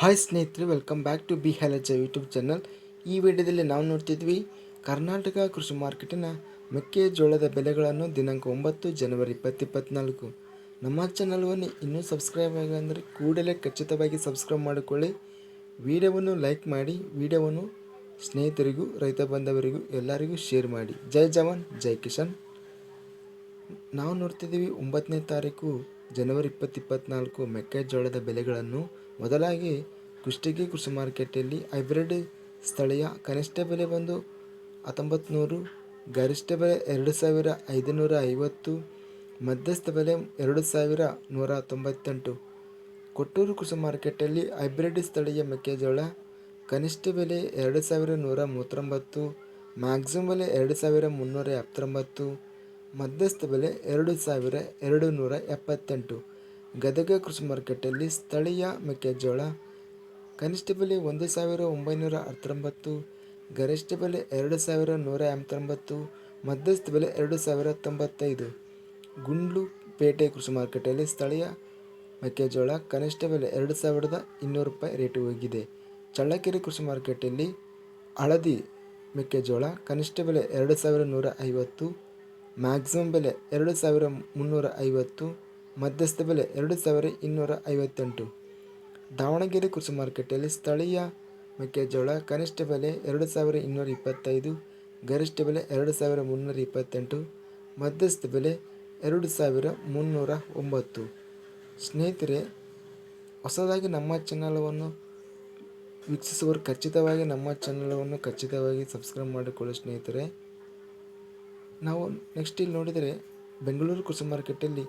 Hi ಸ್ನೇಹಿತರೆ welcome back to B ಹ್ಯಾಲಜ YouTube channel ಈ ವಿಡಿಯೋದಲ್ಲಿ ನಾವು ನೋಡ್ತಿದ್ವಿ ಕರ್ನಾಟಕ ಕೃಷಿ ಮಾರ್ಕೆಟಿನ ಮೆಕ್ಕೆಜೋಳದ ಬೆಲೆಗಳನ್ನು ದಿನಾಂಕ ಒಂಬತ್ತು ಜನವರಿ ಇಪ್ಪತ್ತಿಪ್ಪತ್ನಾಲ್ಕು. ನಮ್ಮ ಚಾನಲ್ವನ್ನು ಇನ್ನೂ ಸಬ್ಸ್ಕ್ರೈಬ್ ಆಗಿಲ್ಲ ಕೂಡಲೇ ಖಚಿತವಾಗಿ ಸಬ್ಸ್ಕ್ರೈಬ್ ಮಾಡಿಕೊಳ್ಳಿ. ವಿಡಿಯೋವನ್ನು ಲೈಕ್ ಮಾಡಿ, ವಿಡಿಯೋವನ್ನು ಸ್ನೇಹಿತರಿಗೂ, ರೈತ ಬಾಂಧವರಿಗೂ ಎಲ್ಲರಿಗೂ ಶೇರ್ ಮಾಡಿ. ಜೈ ಜವಾನ್, ಜೈ ಕಿಶನ್ ನಾವು ನೋಡ್ತಿದ್ದೀವಿ ಒಂಬತ್ತನೇ ತಾರೀಕು ಜನವರಿ ಇಪ್ಪತ್ತಿಪ್ಪತ್ನಾಲ್ಕು ಮೆಕ್ಕೆಜೋಳದ ಬೆಲೆಗಳನ್ನು. ಮೊದಲಾಗಿ ಕುಷ್ಟಗಿ ಕೃಷಿ ಮಾರ್ಕೆಟಲ್ಲಿ ಹೈಬ್ರಿಡ್ ಸ್ಥಳೀಯ ಕನಿಷ್ಠ ಬೆಲೆ ಬಂದು ಹತ್ತೊಂಬತ್ತು ನೂರು ಗರಿಷ್ಠ ಬೆಲೆ ಎರಡು ಸಾವಿರ ಐದುನೂರ ಐವತ್ತು, ಮಧ್ಯಸ್ಥ ಬೆಲೆ ಎರಡು ಸಾವಿರ ನೂರ ತೊಂಬತ್ತೆಂಟು. ಕೊಟ್ಟೂರು ಕೃಷಿ ಮಾರ್ಕೆಟಲ್ಲಿ ಹೈಬ್ರಿಡ್ ಸ್ಥಳೀಯ ಮೆಕ್ಕೆಜೋಳ ಕನಿಷ್ಠ ಬೆಲೆ ಎರಡು ಸಾವಿರ ನೂರ ಮೂವತ್ತೊಂಬತ್ತು, ಮ್ಯಾಕ್ಸಿಮಮ್ ಬೆಲೆ ಎರಡು ಸಾವಿರ ಮುನ್ನೂರ ಎಪ್ಪತ್ತೊಂಬತ್ತು ಮಧ್ಯಸ್ಥ ಬೆಲೆ ಎರಡು ಸಾವಿರ ಎರಡು ನೂರ ಎಪ್ಪತ್ತೆಂಟು. ಗದಗ ಕೃಷಿ ಮಾರ್ಕೆಟಲ್ಲಿ ಸ್ಥಳೀಯ ಮೆಕ್ಕೆಜೋಳ, ಕನಿಷ್ಠ ಬೆಲೆ ಒಂದು ಸಾವಿರ ಒಂಬೈನೂರ ಹತ್ತೊಂಬತ್ತು ಗರಿಷ್ಠ ಬೆಲೆ ಎರಡು ಸಾವಿರ ನೂರ ಎಂಬತ್ತೊಂಬತ್ತು, ಮಧ್ಯಸ್ಥ ಬೆಲೆ ಎರಡು ಸಾವಿರ ತೊಂಬತ್ತೈದು. ಗುಂಡ್ಲು ಪೇಟೆ ಕೃಷಿ ಮಾರುಕಟ್ಟೆಯಲ್ಲಿ ಸ್ಥಳೀಯ ಮೆಕ್ಕೆಜೋಳ ಕನಿಷ್ಠ ಬೆಲೆ ಎರಡು ಸಾವಿರದ ಇನ್ನೂರು ರೂಪಾಯಿ ರೇಟು ಹೋಗಿದೆ. ಚಳ್ಳಕೆರೆ ಕೃಷಿ ಮಾರುಕಟ್ಟೆಯಲ್ಲಿ ಹಳದಿ ಮೆಕ್ಕೆಜೋಳ ಕನಿಷ್ಠ ಬೆಲೆ ಎರಡು ಸಾವಿರ ನೂರ ಐವತ್ತು ಮ್ಯಾಕ್ಸಿಮಮ್ ಬೆಲೆ ಎರಡು ಸಾವಿರ ಮುನ್ನೂರ ಐವತ್ತು, ಮಧ್ಯಸ್ಥ ಬೆಲೆ ಎರಡು ಸಾವಿರ ಇನ್ನೂರ ಐವತ್ತೆಂಟು. ದಾವಣಗೆರೆ ಕೃಷಿ ಮಾರುಕಟ್ಟೆಯಲ್ಲಿ ಸ್ಥಳೀಯ ಮೆಕ್ಕೆಜೋಳ ಕನಿಷ್ಠ ಬೆಲೆ ಎರಡು ಸಾವಿರ ಇನ್ನೂರ ಇಪ್ಪತ್ತೈದು, ಗರಿಷ್ಠ ಬೆಲೆ ಎರಡು ಸಾವಿರ ಮುನ್ನೂರ ಇಪ್ಪತ್ತೆಂಟು, ಮಧ್ಯಸ್ಥ ಬೆಲೆ ಎರಡು ಸಾವಿರ ಮುನ್ನೂರ ಒಂಬತ್ತು. ಸ್ನೇಹಿತರೆ, ಹೊಸದಾಗಿ ನಮ್ಮ ಚಾನಲವನ್ನು ವೀಕ್ಷಿಸುವವರು ಖಚಿತವಾಗಿ ನಮ್ಮ ಚಾನಲವನ್ನು ಖಚಿತವಾಗಿ ಸಬ್ಸ್ಕ್ರೈಬ್ ಮಾಡಿಕೊಳ್ಳಿ ಸ್ನೇಹಿತರೆ. ನಾವು ನೆಕ್ಸ್ಟ್ ಇಲ್ಲಿ ನೋಡಿದರೆ ಬೆಂಗಳೂರು ಕೃಷಿ ಮಾರ್ಕೆಟಲ್ಲಿ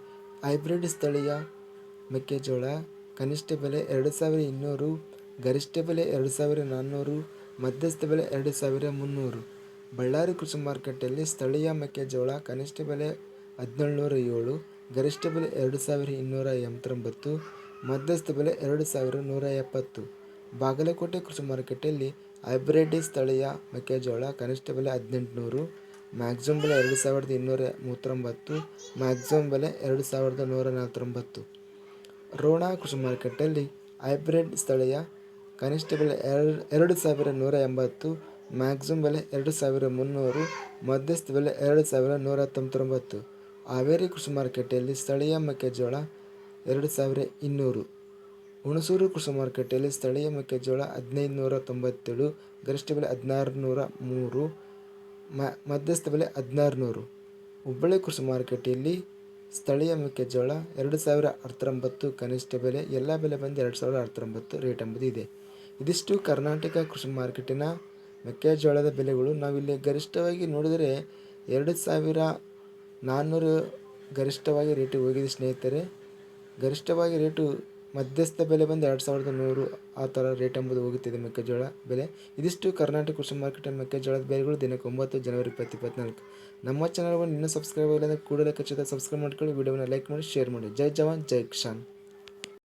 ಹೈಬ್ರಿಡ್ ಸ್ಥಳೀಯ ಮೆಕ್ಕೆಜೋಳ, ಕನಿಷ್ಠ ಬೆಲೆ ಎರಡು ಸಾವಿರ ಇನ್ನೂರು, ಗರಿಷ್ಠ ಬೆಲೆ ಎರಡು ಸಾವಿರ ನಾನ್ನೂರು, ಮಧ್ಯಸ್ಥ ಬೆಲೆ ಎರಡು ಸಾವಿರ ಮುನ್ನೂರು. ಬಳ್ಳಾರಿ ಕೃಷಿ ಮಾರ್ಕೆಟಲ್ಲಿ ಸ್ಥಳೀಯ ಮೆಕ್ಕೆಜೋಳ ಕನಿಷ್ಠ ಬೆಲೆ ಹದಿನೇಳುನೂರ ಏಳು, ಗರಿಷ್ಠ ಬೆಲೆ ಎರಡು ಸಾವಿರ ಇನ್ನೂರ ಎಂಬತ್ತೊಂಬತ್ತು, ಮಧ್ಯಸ್ಥ ಬೆಲೆ ಎರಡು ಸಾವಿರ ನೂರ ಎಪ್ಪತ್ತು. ಬಾಗಲಕೋಟೆ ಕೃಷಿ ಮಾರ್ಕೆಟಲ್ಲಿ ಹೈಬ್ರಿಡ್ ಸ್ಥಳೀಯ ಮೆಕ್ಕೆಜೋಳ ಕನಿಷ್ಠ ಬೆಲೆ ಹದಿನೆಂಟುನೂರು ಮ್ಯಾಕ್ಸಿಮಮ್ ಬೆಲೆ ಎರಡು ಸಾವಿರದ ಇನ್ನೂರ ಮೂವತ್ತೊಂಬತ್ತು, ಮ್ಯಾಕ್ಸಿಮಮ್ ಬೆಲೆ ಎರಡು ಸಾವಿರದ ನೂರ ನಲವತ್ತೊಂಬತ್ತು. ರೋಣ ಕೃಷಿ ಮಾರ್ಕೆಟಲ್ಲಿ ಹೈಬ್ರಿಡ್ ಸ್ಥಳೀಯ ಕನಿಷ್ಠ ಬೆಲೆ ಎರಡು ಎರಡು ಸಾವಿರ ನೂರ ಎಂಬತ್ತು, ಮ್ಯಾಕ್ಸಿಮಮ್ ಬೆಲೆ ಎರಡು ಸಾವಿರ ಮುನ್ನೂರು, ಮಧ್ಯಸ್ಥ ಬೆಲೆ ಎರಡು ಸಾವಿರ ನೂರ ತೊಂಬತ್ತೊಂಬತ್ತು ಹಾವೇರಿ ಕೃಷಿ ಮಾರುಕಟ್ಟೆಯಲ್ಲಿ ಸ್ಥಳೀಯ ಮೆಕ್ಕೆಜೋಳ ಎರಡು ಸಾವಿರ ಇನ್ನೂರು. ಹುಣಸೂರು ಕೃಷಿ ಮಾರುಕಟ್ಟೆಯಲ್ಲಿ ಸ್ಥಳೀಯ ಮೆಕ್ಕೆಜೋಳ ಹದಿನೈದು ನೂರ ತೊಂಬತ್ತೇಳು, ಗರಿಷ್ಠ ಬೆಲೆ ಹದಿನಾರು ನೂರ ಮೂರು ಮ ಮಧ್ಯಸ್ಥ ಬೆಲೆ ಹದಿನಾರು ನೂರು ಹುಬ್ಬಳ್ಳಿ ಕೃಷಿ ಮಾರುಕಟ್ಟೆಯಲ್ಲಿ ಸ್ಥಳೀಯ ಮೆಕ್ಕೆಜೋಳ ಎರಡು ಸಾವಿರ ಹತ್ತೊಂಬತ್ತು ಕನಿಷ್ಠ ಬೆಲೆ ಎಲ್ಲ ಬೆಲೆ ಬಂದು ಎರಡು ಸಾವಿರ ಹತ್ತೊಂಬತ್ತು ರೇಟ್ ಎಂಬುದು ಇದೆ. ಇದಿಷ್ಟು ಕರ್ನಾಟಕ ಕೃಷಿ ಮಾರುಕಟ್ಟಿನ ಮೆಕ್ಕೆಜೋಳದ ಬೆಲೆಗಳು. ನಾವಿಲ್ಲಿ ಗರಿಷ್ಠವಾಗಿ ನೋಡಿದರೆ ಎರಡು ಸಾವಿರ ನಾನ್ನೂರು ಗರಿಷ್ಠವಾಗಿ ರೇಟು ಹೋಗಿದೆ ಸ್ನೇಹಿತರೆ. ಗರಿಷ್ಠವಾಗಿ ರೇಟು ಮಧ್ಯಸ್ಥ ಬೆಲೆ ಬಂದು ಎರಡು ಸಾವಿರದ ನೂರು ಆ ಥರ ರೇಟ್ ಎಂಬುದು ಹೋಗುತ್ತಿದೆ ಮೆಕ್ಕೆಜೋಳ ಬೆಲೆ. ಇದಿಷ್ಟು ಕರ್ನಾಟಕ ಕೃಷಿ ಮಾರ್ಕೆಟ್ ಮೆಕ್ಕೆಜೋಳದ ಬೆಲೆಗಳು ದಿನಕ್ಕೆ ಒಂಬತ್ತು, ಜನವರಿ ಇಪ್ಪತ್ತು, ಇಪ್ಪತ್ನಾಲ್ಕು. ನಮ್ಮ ಚಾನಲ್ವನ್ನು ಇನ್ನೂ ಸಬ್ಸ್ಕ್ರೈಬ್ ಆಗಿಲ್ಲ ಕೂಡಲೇ ಖಚಿತ ಸಬ್ಸ್ಕ್ರೈಬ್ ಮಾಡ್ಕೊಳ್ಳಿ. ವಿಡಿಯೋನ ಲೈಕ್ ಮಾಡಿ ಶೇರ್ ಮಾಡಿ. ಜೈ ಜವಾನ್, ಜೈ ಕಿಶಾನ್